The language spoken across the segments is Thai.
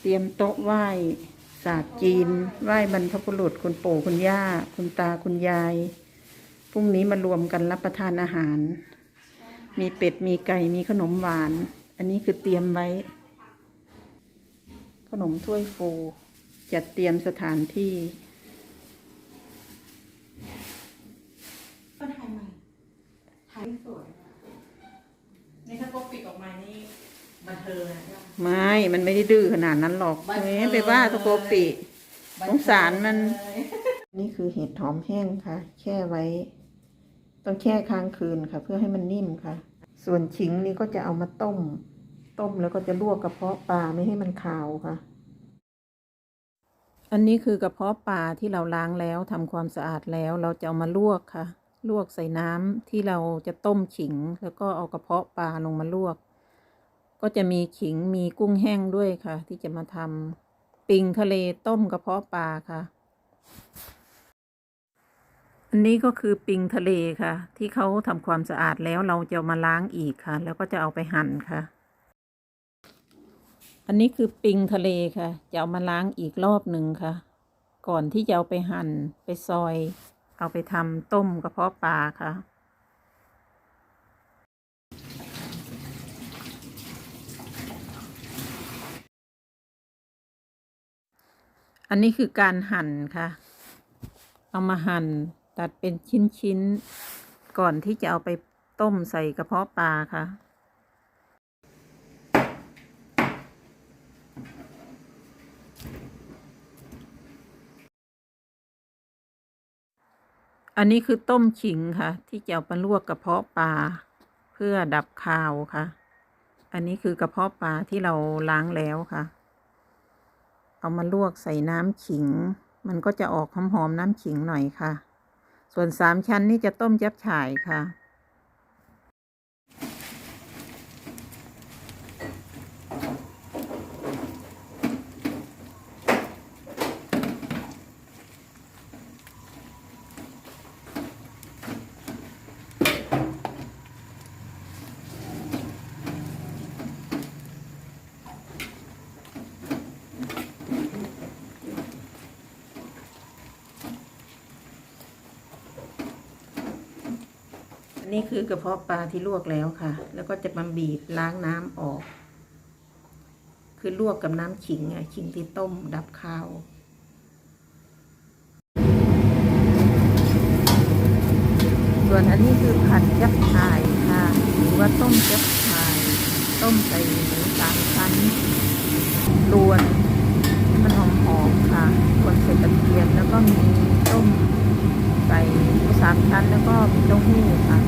เตรียมโต๊ะไหว้ศาสตร์จีน ไหว้บรรพบุรุษคุณปู่คุณย่า คุณตาคุณยาย พรุ่งนี้มารวมกันรับประทานอาหาร มีเป็ด มีไก่ มีขนมหวาน อันนี้คือเตรียมไว้ ขนมถ้วยฟูจัดเตรียมสถานที่ก็ถ่ายใหม่ถ่ายสวยถ้าก็ปิดออกมานี่ บันเทิงไม่มันไม่ได้ดื้อขนาดนั้นหรอกเฮ้ไปว่าตะโกปิสงสารมัน นี่คือเห็ดหอมแห้งค่ะ แช่ไว้ ต้องแช่ค้างคืนค่ะ เพื่อให้มันนิ่มค่ะ ส่วนขิงนี่ก็จะเอามาต้ม ต้มแล้วก็จะลวกกระเพาะปลาไม่ให้มันคาวค่ะ อันนี้คือกระเพาะปลาที่เราล้างแล้วทำความสะอาดแล้วเราจะเอามาลวกค่ะ ลวกใส่น้ำที่เราจะต้มขิง แล้วก็เอากระเพาะปลาลงมาลวก ก็จะมีขิงมีกุ้งแห้งด้วยค่ะ ที่จะมาทำปิงทะเลต้มกระเพาะปลาค่ะ อันนี้ก็คือปิงทะเลค่ะ ที่เขาทำความสะอาดแล้วเราจะามาล้างอีกค่ะ แล้วก็จะเอาไปหั่นค่ะ อันนี้คือปิงทะเลค่ะ จะเอามาล้างอีกรอบหนึ่งค่ะ ก่อนที่จะเอาไปหั่นไปซอย เอาไปทำต้มกระเพาะปลาค่ะ อันนี้คือการหั่นค่ะ เอามาหั่นตัดเป็นชิ้นๆ ก่อนที่จะเอาไปต้มใส่กระเพาะปลาค่ะอันนี้คือต้มขิงค่ะ ที่จะเอาไปลวกกระเพาะปลาเพื่อดับคาวค่ะ อันนี้คือกระเพาะปลาที่เราล้างแล้วค่ะ เอามาลวกใส่น้ำขิง มันก็จะออกหอมๆน้ำขิงหน่อยค่ะ ส่วนสามชั้นนี่จะต้มยับฉ่ายค่ะ นนี้คือกระเพาะปลาที่ลวกแล้วค่ะ แล้วก็จะมาบีบล้างน้ำออก คือลวกกับน้ำขิงอะขิงที่ต้มดับคาวส่วนอันนี้คือผัดยับชายค่ะหรือว่าต้มยับชายต้มใส่หมูสามชั้นรวนให้มันหอมๆค่ะคนใส่กระเทียมแล้วก็มีต้ม ใส่หมูสามชั้นแล้วก็มีเต้าหู้ค่ะ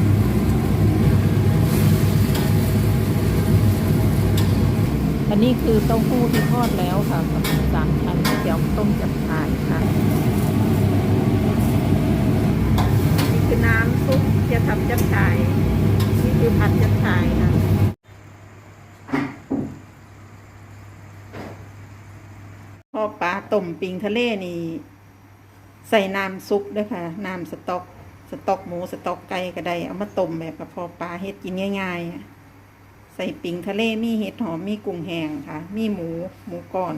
อันนี้คือเต้าหู้ที่ทอดแล้วค่ะกับหมูสามชั้นเดี๋ยวต้มจับฉ่ายค่ะนี่คือน้ำซุปจะทำจับฉ่ายนี่คือผัดจับฉ่ายค่ะพอปลาต้มปิงทะเลนี่ใส่น้ำซุปด้วยค่ะน้ำสต๊อก สต๊อกหมูสต๊อกไก่ก็ได้เอามาต้มแบบพาะปลาเฮ็ดกินง่ายๆอะ ส่ปิงทะเลมีเห็ดหอมมีกุ้งแห้งค่ะ มีหมูหมูก่อน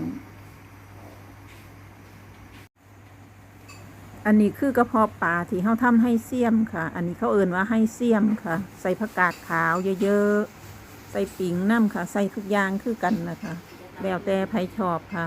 อันนี้คือกระเพาะปลาที่เขาทำให้เสี่ยมค่ะ อันนี้เขาเอ่นว่าให้เสี่ยมค่ะ ใส่ผักกาดขาวเยอะๆใส่ปิงน้ำค่ะ ใส่ทุกอย่างคือกันนะคะ แล้วแต่ใครชอบค่ะ